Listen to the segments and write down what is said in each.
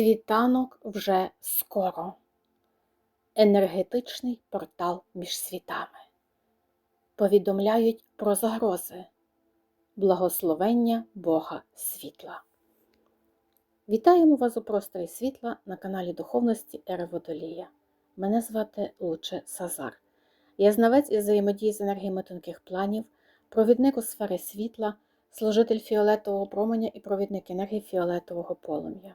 Світанок вже скоро. Енергетичний портал між світами. Повідомляють про загрози, благословення Бога світла. Вітаємо вас у просторі світла на каналі Духовності Ери Водолія. Мене звати Луче Сазар. Я знавець із взаємодії з енергіями тонких планів, провідник у сфері світла, служитель фіолетового променя і провідник енергії фіолетового полум'я.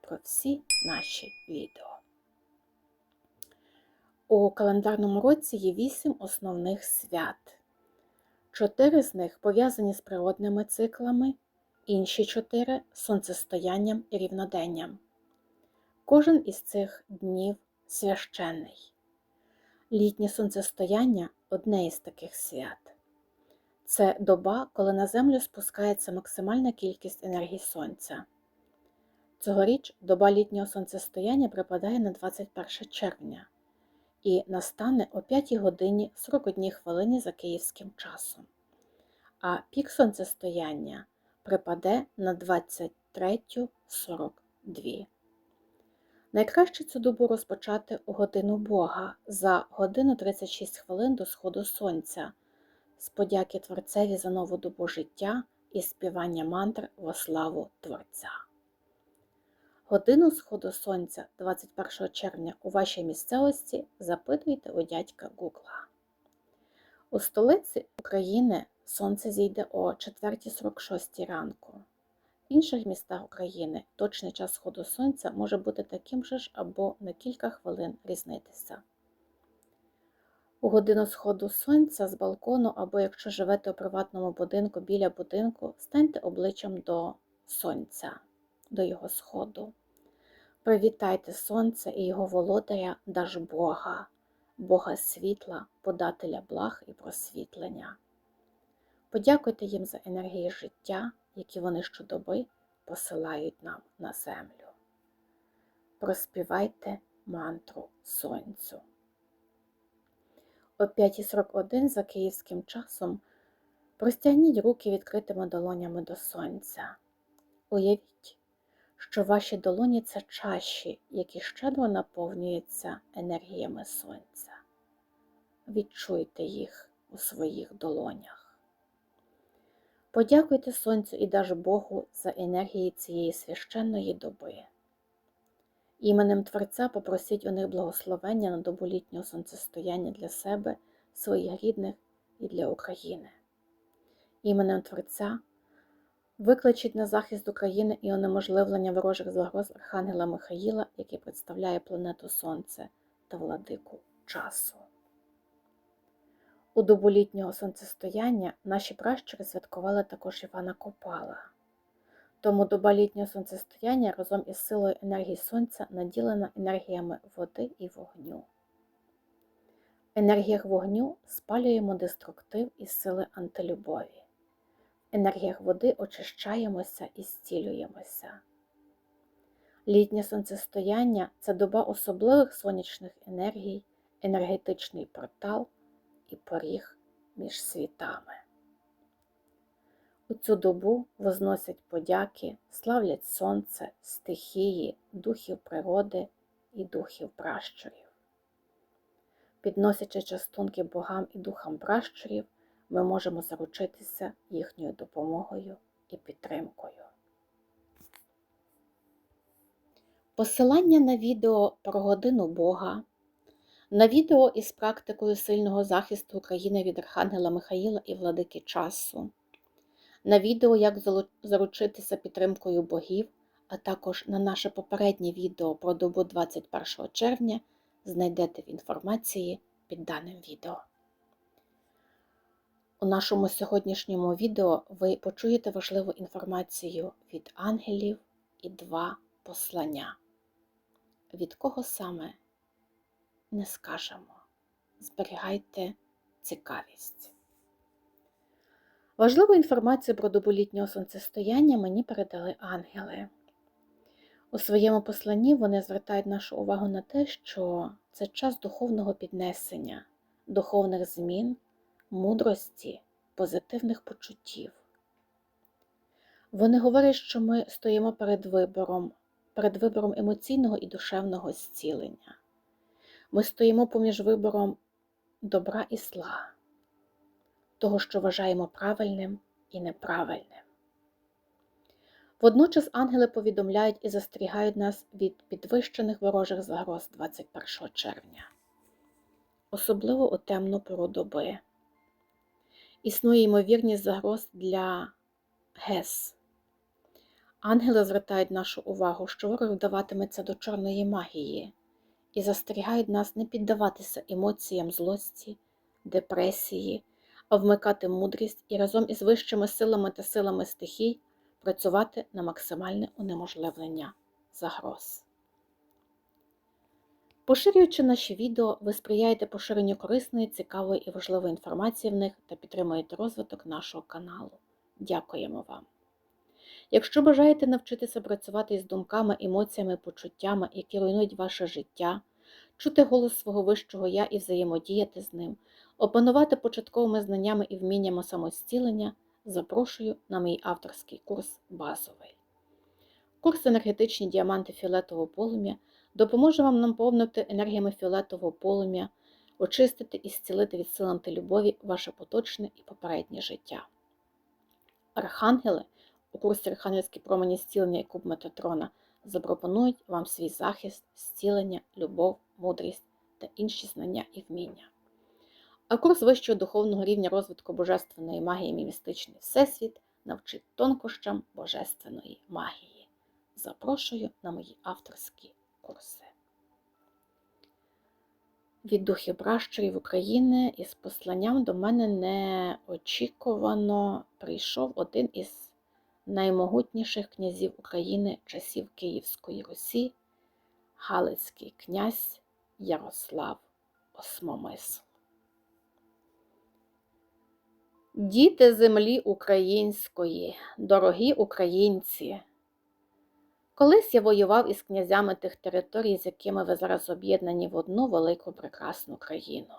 про всі наші відео. У календарному році є вісім основних свят. Чотири з них пов'язані з природними циклами, інші чотири сонцестоянням і рівноденням. Кожен із цих днів священний. Літнє сонцестояння одне із таких свят. Це доба, коли на землю спускається максимальна кількість енергії сонця. Цьогоріч доба літнього сонцестояння припадає на 21 червня і настане о 5 годині 41 хвилині за київським часом. А пік сонцестояння припаде на 23.42. Найкраще цю добу розпочати у годину Бога за годину 36 хвилин до сходу сонця, з подяки Творцеві за нову добу життя і співання мантр во славу Творця. Годину сходу сонця 21 червня у вашій місцевості запитуйте у дядька Гугла. У столиці України сонце зійде о 4.46 ранку. В інших містах України точний час сходу сонця може бути таким же ж або на кілька хвилин різнитися. У годину сходу сонця з балкону, або якщо живете у приватному будинку біля будинку, станьте обличчям до сонця, до його сходу. Привітайте сонце і його володаря Дажбога, Бога світла, подателя благ і просвітлення. Подякуйте їм за енергії життя, які вони щодоби посилають нам на землю. Проспівайте мантру сонцю. О 5.41 за київським часом простягніть руки відкритими долонями до сонця. Уявіть, що ваші долоні це чаші, які щедро наповнюються енергіями сонця. Відчуйте їх у своїх долонях. Подякуйте Сонцю і даж Богу за енергії цієї священної доби. Іменем Творця попросіть у них благословення на добу літнього сонцестояння для себе, своїх рідних і для України. Іменем Творця викличіть на захист України і унеможливлення ворожих загроз Архангела Михаїла, який представляє планету Сонце та владику часу. У добу літнього сонцестояння наші пращури святкували також Івана Копала. Тому доба літнього сонцестояння разом із силою енергії сонця наділена енергіями води і вогню. В енергіях вогню спалюємо деструктив із сили антилюбові. Енергіях води очищаємося і зцілюємося. Літнє сонцестояння це доба особливих сонячних енергій, енергетичний портал і поріг між світами. У цю добу возносять подяки, славлять сонце, стихії, духів природи і духів пращурів. Підносячи частунки богам і духам пращурів, ми можемо заручитися їхньою допомогою і підтримкою. Посилання на відео про годину Бога, на відео із практикою сильного захисту України від Архангела Михаїла і владики часу на відео, як заручитися підтримкою богів, а також на наше попереднє відео про добу 21 червня знайдете в інформації під даним відео. У нашому сьогоднішньому відео ви почуєте важливу інформацію від ангелів і два послання. від кого саме не скажемо. Зберігайте цікавість. Важливу інформацію про добу літнього сонцестояння мені передали ангели. У своєму посланні вони звертають нашу увагу на те, що це час духовного піднесення, духовних змін, мудрості, позитивних почуттів. Вони говорять, що ми стоїмо перед вибором, перед вибором емоційного і душевного зцілення. Ми стоїмо поміж вибором добра і зла, того, що вважаємо правильним і неправильним. Водночас ангели повідомляють і застерігають нас від підвищених ворожих загроз 21 червня, особливо у темну пору доби. Існує ймовірність загроз для ГЕС. Ангели звертають нашу увагу, що ворог вдаватиметься до чорної магії і застерігають нас не піддаватися емоціям злості, депресії, а вмикати мудрість і разом із вищими силами та силами стихій працювати на максимальне унеможливлення загроз. Поширюючи наші відео, ви сприяєте поширенню корисної, цікавої і важливої інформації в них та підтримуєте розвиток нашого каналу. Дякуємо вам! Якщо бажаєте навчитися працювати із думками, емоціями, почуттями, які руйнують ваше життя, чути голос свого вищого я і взаємодіяти з ним, опанувати початковими знаннями і вміннями самостілення, запрошую на мій авторський курс базовий. Курс енергетичні діаманти фіолетового полум'я допоможе вам наповнити енергіями фіолетового полум'я, очистити і зцілити від сил антилюбові ваше поточне і попереднє життя. Архангели у курсі Архангельські промені зцілення і куб Метатрона запропонують вам свій захист, зцілення, любов, мудрість та інші знання і вміння. А курс вищого духовного рівня розвитку божественної магії і містичний всесвіт навчить тонкощам божественної магії. Запрошую на мої авторські курси. Від духів пращурів України із посланням до мене неочікувано прийшов один із наймогутніших князів України часів Київської Русі, Галицький князь Ярослав Осмомисл. Діти землі української, дорогі українці. Колись я воював із князями тих територій, з якими ви зараз об'єднані в одну велику прекрасну країну.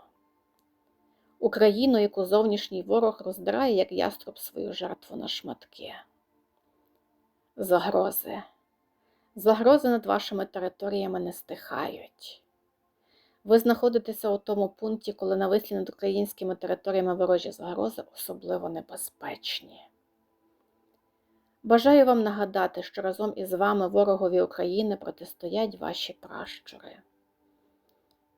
Україну, яку зовнішній ворог роздирає, як яструб свою жертву на шматки. Загрози. Загрози над вашими територіями не стихають. Ви знаходитеся у тому пункті, коли навислі над українськими територіями ворожі загрози особливо небезпечні. Бажаю вам нагадати, що разом із вами ворогові України протистоять ваші пращури.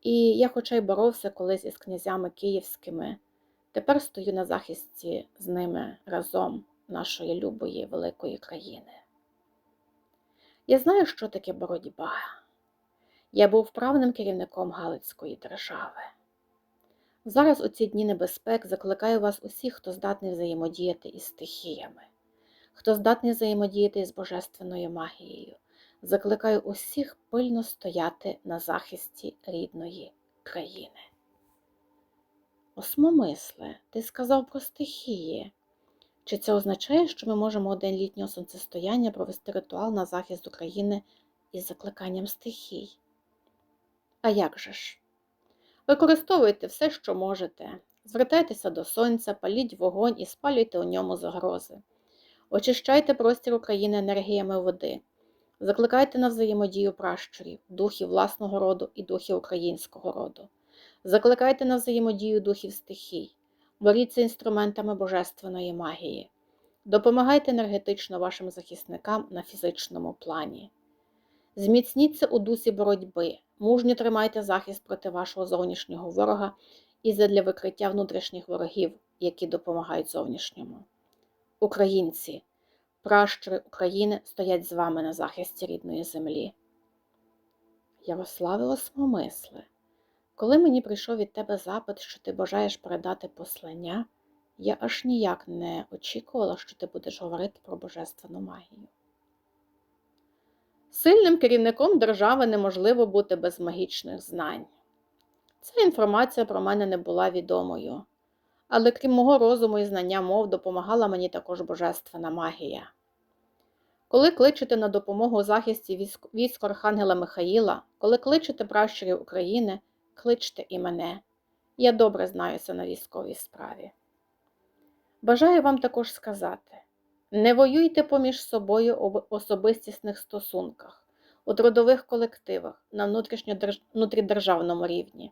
І я, хоча й боровся колись із князями київськими, тепер стою на захисті з ними разом нашої любої великої країни. Я знаю, що таке боротьба. Я був вправним керівником Галицької держави. Зараз у ці дні небезпек закликаю вас усіх, хто здатний взаємодіяти із стихіями, хто здатний взаємодіяти з божественною магією. Закликаю усіх пильно стояти на захисті рідної країни. Осмомисле, ти сказав про стихії. Чи це означає, що ми можемо день літнього сонцестояння провести ритуал на захист України із закликанням стихій? А як же ж? Використовуйте все, що можете. Звертайтеся до сонця, паліть вогонь і спалюйте у ньому загрози. Очищайте простір України енергіями води. Закликайте на взаємодію пращурів, духів власного роду і духів українського роду. Закликайте на взаємодію духів стихій, боріться інструментами божественної магії. Допомагайте енергетично вашим захисникам на фізичному плані. Зміцніться у дусі боротьби, мужньо тримайте захист проти вашого зовнішнього ворога і задля викриття внутрішніх ворогів, які допомагають зовнішньому. Українці, пращури України стоять з вами на захисті рідної землі. Ярославе Осмомисле, коли мені прийшов від тебе запит, що ти бажаєш передати послання, я аж ніяк не очікувала, що ти будеш говорити про божественну магію. Сильним керівником держави неможливо бути без магічних знань. Ця інформація про мене не була відомою, але крім мого розуму і знання мов допомагала мені також божественна магія. Коли кличете на допомогу у захисті військ, Архангела Михаїла, коли кличете пращурів України, кличте і мене. Я добре знаюся на військовій справі. Бажаю вам також сказати: не воюйте поміж собою об особистісних стосунках, у трудових колективах на внутрішньодерж- внутрідержавному рівні.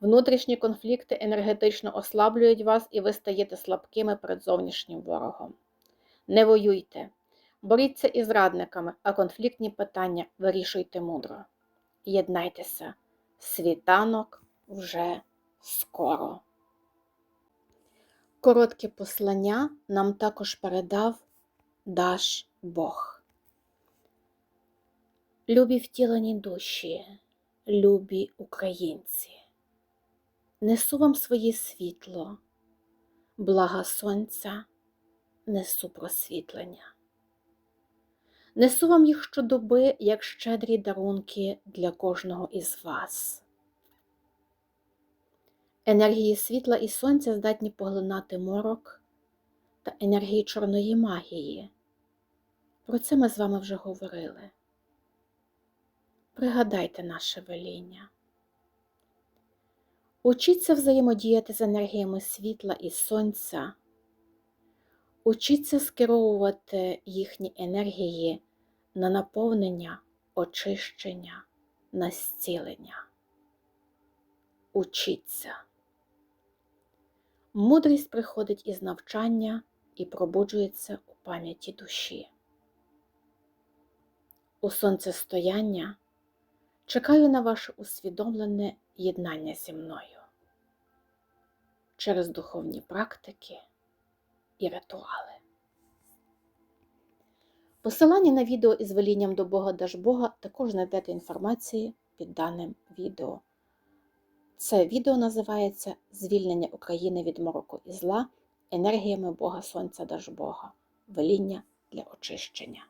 Внутрішні конфлікти енергетично ослаблюють вас і ви стаєте слабкими перед зовнішнім ворогом. Не воюйте, боріться із радниками, а конфліктні питання вирішуйте мудро. Єднайтеся, світанок вже скоро. Коротке послання нам також передав Даш Бог. Любі втілені душі, любі українці, несу вам своє світло, блага сонця, несу просвітлення. Несу вам їх щодоби, як щедрі дарунки для кожного із вас. Енергії світла і сонця здатні поглинати морок та енергії чорної магії. Про це ми з вами вже говорили. Пригадайте наше веління. Учіться взаємодіяти з енергіями світла і сонця. Учіться скеровувати їхні енергії на наповнення, очищення, на зцілення. Учіться. Мудрість приходить із навчання і пробуджується у пам'яті душі. У сонцестояння чекаю на ваше усвідомлене єднання зі мною через духовні практики і ритуали. Посилання на відео із велінням до Бога Дажбога також знайдете інформації під даним відео. Це відео називається Звільнення України від мороку і зла енергіями Бога Сонця Дажбога. Веління для очищення.